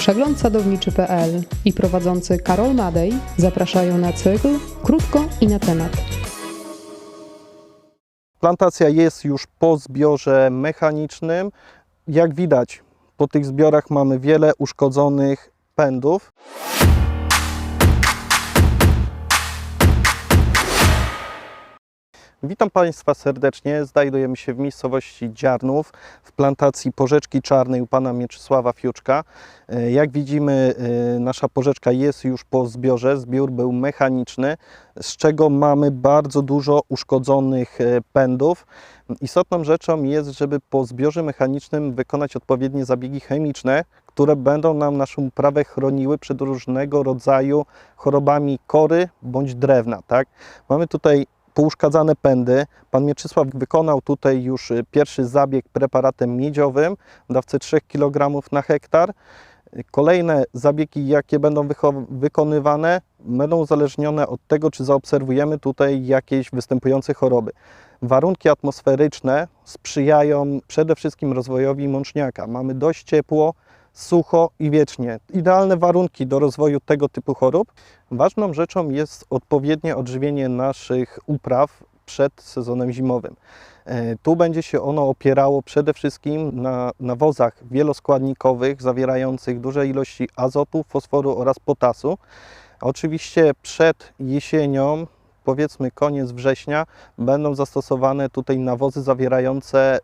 Przegląd sadowniczy.pl i prowadzący Karol Madej zapraszają na cykl Krótko i na temat. Plantacja jest już po zbiorze mechanicznym. Jak widać, po tych zbiorach mamy wiele uszkodzonych pędów. Witam Państwa serdecznie. Znajdujemy się w miejscowości Dziarnów w plantacji porzeczki czarnej u pana Mieczysława Fiuczka. E, Jak widzimy, e, nasza porzeczka jest już po zbiorze. Zbiór był mechaniczny, z czego mamy bardzo dużo uszkodzonych e, pędów. Istotną rzeczą jest, żeby po zbiorze mechanicznym wykonać odpowiednie zabiegi chemiczne, które będą nam naszą uprawę chroniły przed różnego rodzaju chorobami kory bądź drewna. Tak? Mamy tutaj pouszkadzane pędy. Pan Mieczysław wykonał tutaj już y, pierwszy zabieg preparatem miedziowym w dawce 3 kg na hektar. Kolejne zabiegi, jakie będą wykonywane, będą uzależnione od tego, czy zaobserwujemy tutaj jakieś występujące choroby. Warunki atmosferyczne sprzyjają przede wszystkim rozwojowi mączniaka. Mamy dość ciepło, sucho i wiecznie. Idealne warunki do rozwoju tego typu chorób. Ważną rzeczą jest odpowiednie odżywienie naszych upraw przed sezonem zimowym. E, Tu będzie się ono opierało przede wszystkim na nawozach wieloskładnikowych zawierających duże ilości azotu, fosforu oraz potasu. Oczywiście przed jesienią, powiedzmy koniec września, będą zastosowane tutaj nawozy zawierające e,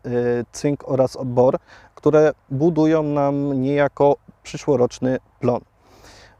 cynk oraz bor, które budują nam niejako przyszłoroczny plon.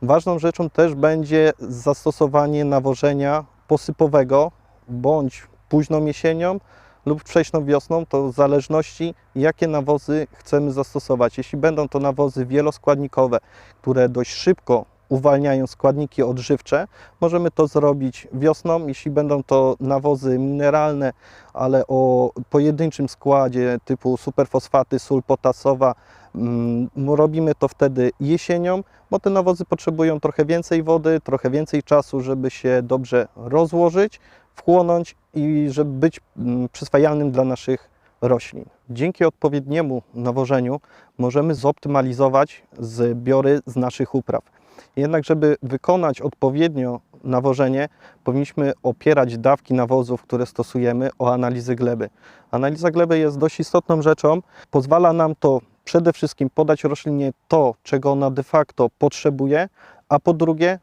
Ważną rzeczą też będzie zastosowanie nawożenia posypowego bądź późną jesienią lub wcześną wiosną, to w zależności jakie nawozy chcemy zastosować. Jeśli będą to nawozy wieloskładnikowe, które dość szybko uwalniają składniki odżywcze, możemy to zrobić wiosną. Jeśli będą to nawozy mineralne, ale o pojedynczym składzie typu superfosfaty, sól potasowa, mm, robimy to wtedy jesienią, bo te nawozy potrzebują trochę więcej wody, trochę więcej czasu, żeby się dobrze rozłożyć, wchłonąć i żeby być mm, przyswajalnym dla naszych roślin. Dzięki odpowiedniemu nawożeniu możemy zoptymalizować zbiory z naszych upraw. Jednak, żeby wykonać odpowiednio nawożenie, powinniśmy opierać dawki nawozów, które stosujemy, o analizy gleby. Analiza gleby jest dość istotną rzeczą. Pozwala nam to przede wszystkim podać roślinie to, czego ona de facto potrzebuje, a po drugie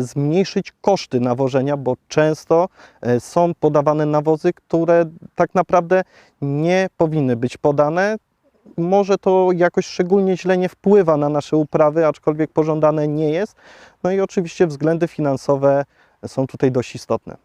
zmniejszyć koszty nawożenia, bo często e, są podawane nawozy, które tak naprawdę nie powinny być podane. Może to jakoś szczególnie źle nie wpływa na nasze uprawy, aczkolwiek pożądane nie jest. No i oczywiście względy finansowe są tutaj dość istotne.